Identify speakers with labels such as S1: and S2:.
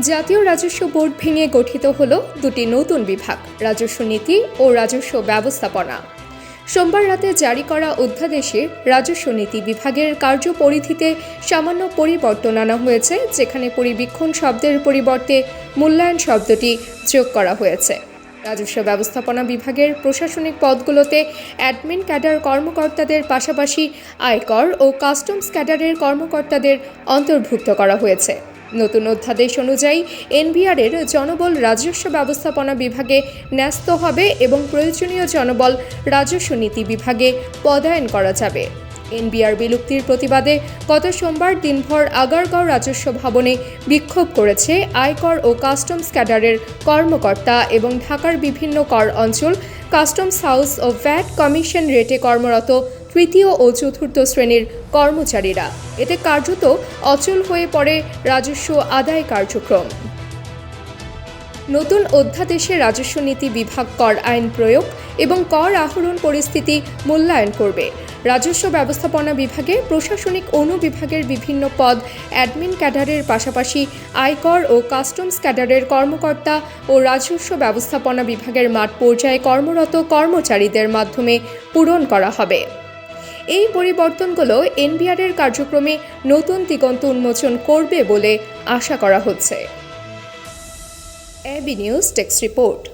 S1: জাতীয় রাজস্ব বোর্ড ভেঙে গঠিত হল দুটি নতুন বিভাগ, রাজস্ব নীতি ও রাজস্ব ব্যবস্থাপনা। সোমবার রাতে জারি করা অধ্যাদেশে রাজস্ব নীতি বিভাগের কার্যপরিধিতে সামান্য পরিবর্তন আনা হয়েছে, যেখানে পরিবীক্ষণ শব্দের পরিবর্তে মূল্যায়ন শব্দটি যোগ করা হয়েছে। রাজস্ব ব্যবস্থাপনা বিভাগের প্রশাসনিক পদগুলোতে অ্যাডমিন ক্যাডার কর্মকর্তাদের পাশাপাশি আয়কর ও কাস্টমস ক্যাডারের কর্মকর্তাদের অন্তর্ভুক্ত করা হয়েছে। নতুন অধ্যাদেশ অনুযায়ী এনবিআরের জনবল রাজস্ব ব্যবস্থাপনা বিভাগে ন্যস্ত হবে এবং প্রয়োজনীয় জনবল রাজস্ব নীতি বিভাগে পদায়ন করা যাবে। এনবিআর বিলুপ্তির প্রতিবাদে গত সোমবার দিনভর আগারগাঁও রাজস্ব ভবনে বিক্ষোভ করেছে আয়কর ও কাস্টমস ক্যাডারের কর্মকর্তা এবং ঢাকার বিভিন্ন কর অঞ্চল, কাস্টমস হাউস ও ভ্যাট কমিশন রেটে কর্মরত তৃতীয় ও চতুর্থ শ্রেণির কর্মচারীরা। এতে কার্যত অচল হয়ে পড়ে রাজস্ব আদায় কার্যক্রম। নতুন অধ্যাদেশে রাজস্ব নীতি বিভাগ কর আইন প্রয়োগ এবং কর আহরণ পরিস্থিতি মূল্যায়ন করবে। রাজস্ব ব্যবস্থাপনা বিভাগে প্রশাসনিক অনুবিভাগের বিভিন্ন পদ অ্যাডমিন ক্যাডারের পাশাপাশি আয়কর ও কাস্টমস ক্যাডারের কর্মকর্তা ও রাজস্ব ব্যবস্থাপনা বিভাগের মাঠ পর্যায়ে কর্মরত কর্মচারীদের মাধ্যমে পূরণ করা হবে। এই পরিবর্তনগুলো এনবিআরের কার্যক্রমে নতুন দিগন্ত উন্মোচন করবে বলে আশা করা হচ্ছে। AB news text report.